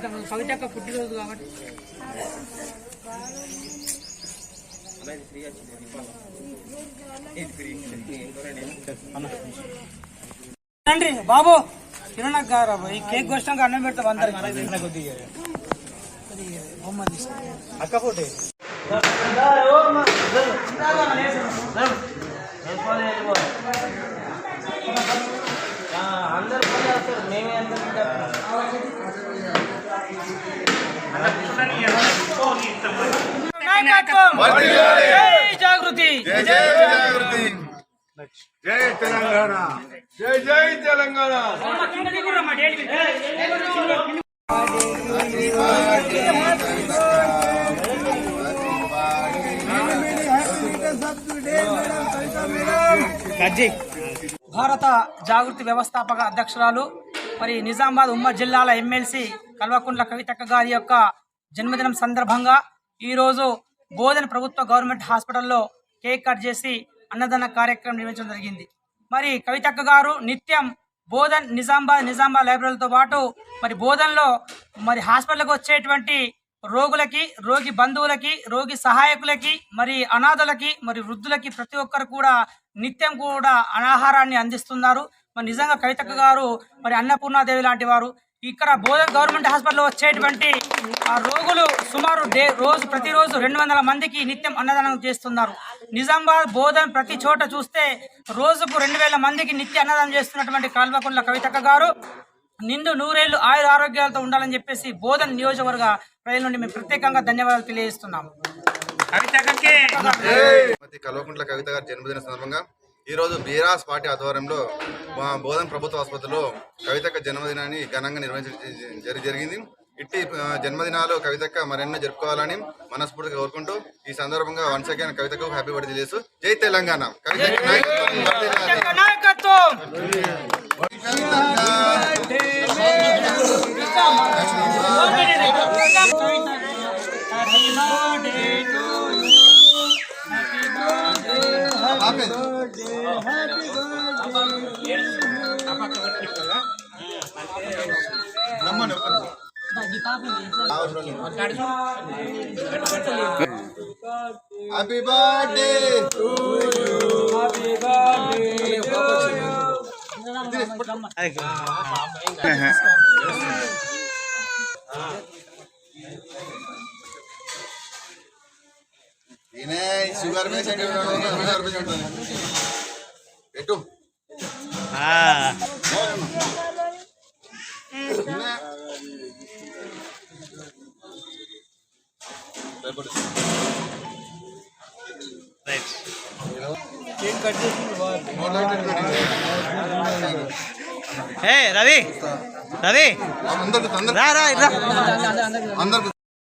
కవితక్క పుట్టినరోజు కాబట్టి. రండి బాబు కిరణ్ గారు ఈ కేక్ వచ్చినాక అన్నం పెడతాం అందరికి కొద్దిగా బొమ్మ అక్క ఫోటో అందరు మేమే అందరం నాయకత్వం జై జాగృతి జై తెలంగాణ జై జై తెలంగాణ భారత జాగృతి వ్యవస్థాపక అధ్యక్షురాలు మరి నిజామాబాద్ ఉమ్మడి జిల్లాల ఎమ్మెల్సీ కల్వకుంట్ల కవితక్క గారి యొక్క జన్మదినం సందర్భంగా ఈరోజు బోధన ప్రభుత్వ గవర్నమెంట్ హాస్పిటల్లో కేక్ కట్ చేసి అన్నదాన కార్యక్రమం నిర్వహించడం జరిగింది. మరి కవితక్క గారు నిత్యం బోధన్ నిజామాబాద్ నిజామాబాద్ లైబ్రరీలతో పాటు మరి బోధన్లో మరి హాస్పిటల్కి వచ్చేటువంటి రోగులకి రోగి బంధువులకి రోగి సహాయకులకి మరి అనాథలకి మరి వృద్ధులకి ప్రతి ఒక్కరు కూడా నిత్యం కూడా అనాహారాన్ని అందిస్తున్నారు. మరి నిజంగా కవితక్క గారు మరి అన్నపూర్ణాదేవి లాంటి వారు ఇక్కడ బోధన్ గవర్నమెంట్ హాస్పిటల్లో వచ్చేటువంటి ఆ రోగులు సుమారు డే రోజు ప్రతిరోజు రెండు వందల మందికి నిత్యం అన్నదానం చేస్తున్నారు. నిజామాబాద్ బోధన్ ప్రతి చోట చూస్తే రోజుకు రెండు వేల మందికి నిత్య అన్నదానం చేస్తున్నటువంటి కాల్వకుంట్ల కవితక్క గారు నిండు నూరేళ్ళు ఆయుర ఆరోగ్యాలతో ఉండాలని చెప్పేసి బోధన్ నియోజకవర్గ ప్రజల నుండి మేము ప్రత్యేకంగా ధన్యవాదాలు తెలియజేస్తున్నాము. కవిత గారి జన్మదిన సందర్భంగా ఈ రోజు బీరాస్ పార్టీ ఆధ్వర్యంలో మా బోధన్ ప్రభుత్వ ఆసుపత్రిలో కవితక్క జన్మదినాన్ని ఘనంగా నిర్వహించడం జరి జరిగింది. ఇట్టి జన్మదినాలు కవితక్క మరెన్నో జరుపుకోవాలని మనస్ఫూర్తిగా కోరుకుంటూ ఈ సందర్భంగా వన్స్ అగైన్ కవితకు హ్యాపీ బర్త్డే చేస్తూ జై తెలంగాణ. వర్ధిల్లాలి. నాయకత్వం హ్యాపీ బర్త్డే ఈయనే షుగర్ ఉన్నాడు, షుగర్ పేషెంట్ ఉన్నాడు. ఏ రవి రవి. రా రా. అందరికి.